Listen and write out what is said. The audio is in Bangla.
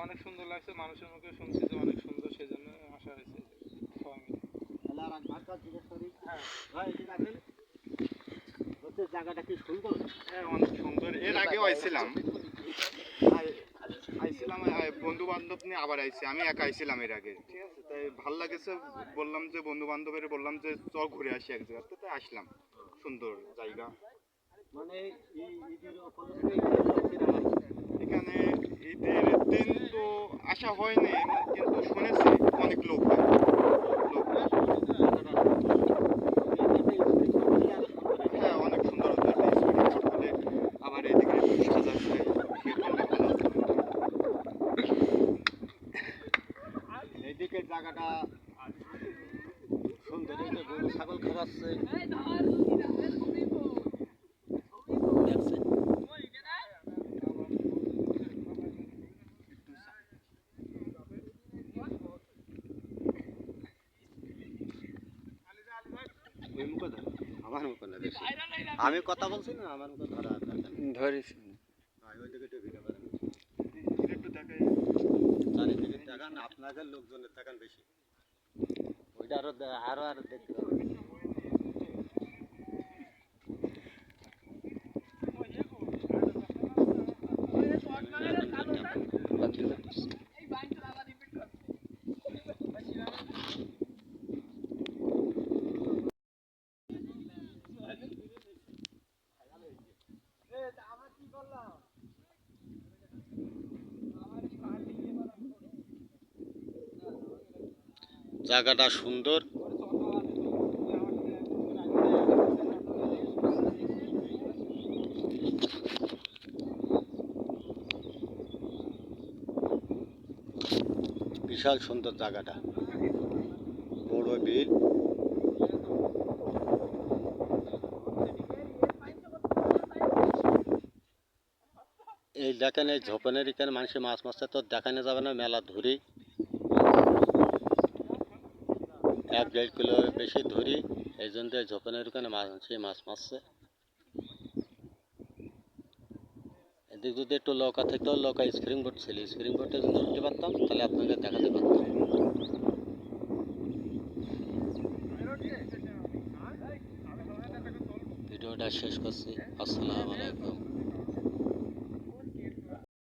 লাগছে মানুষের মুখে শুনছি যে অনেক সুন্দর সেই জন্য আসা হয়েছে হ্যাঁ। জায়গাটা কি সুন্দর? হ্যাঁ অনেক সুন্দর। এর আগেও আইছিলাম। আইছিলাম বন্ধু বান্ধব নিয়ে আবার আইছি। আমি একা আইছিলাম এর আগে। ঠিক আছে? তাই ভালো লাগেছে বললাম যে বন্ধু বান্ধবের বললাম যে চল ঘুরে আসি এক জায়গাতে। তাই আসলাম। সুন্দর জায়গা। মানে এই ঈদের উপলক্ষে এখানে লোকেরা হয়। এখানে ঈদের দিন তো আসা হয়নি, কিন্তু শুনেছি অনেক লোক হয়। অনেক সুন্দর আবার এদিকে। এইদিকে জায়গাটা সুন্দর ছাগল খাওয়াচ্ছে দেখছেন ওই মুখে ধরো, আমার মুখে না বেশি। আমি কথা বলছি না আমার মুখে ধরা। ধরিস চারিদিকে দেখান আপনাদের লোকজনের দেখান বেশি ওইটা আরও আরও আরও দেখতে হবে জায়গাটা সুন্দর। বিশাল সুন্দর জায়গাটা। বড় বিল। এই দেখেন, এই ঝোপনের এখানে মানুষের মাছ মাছটা তো দেখানো যাবে না, মেলা ধরি। এক দেড় কিলো বেশি ধরি, এই জন্য ঝোপনের ওখানে মাছ, সেই মাছ মারছে। এদিক যদি একটু লৌকা থাকতো লৌকা স্প্রিং বোট ছিল স্প্রিং বোটে যদি উঠতে পারতাম, তাহলে আপনাকে দেখাতে পারতাম। ভিডিওটা শেষ করছি, আসসালামু আলাইকুম।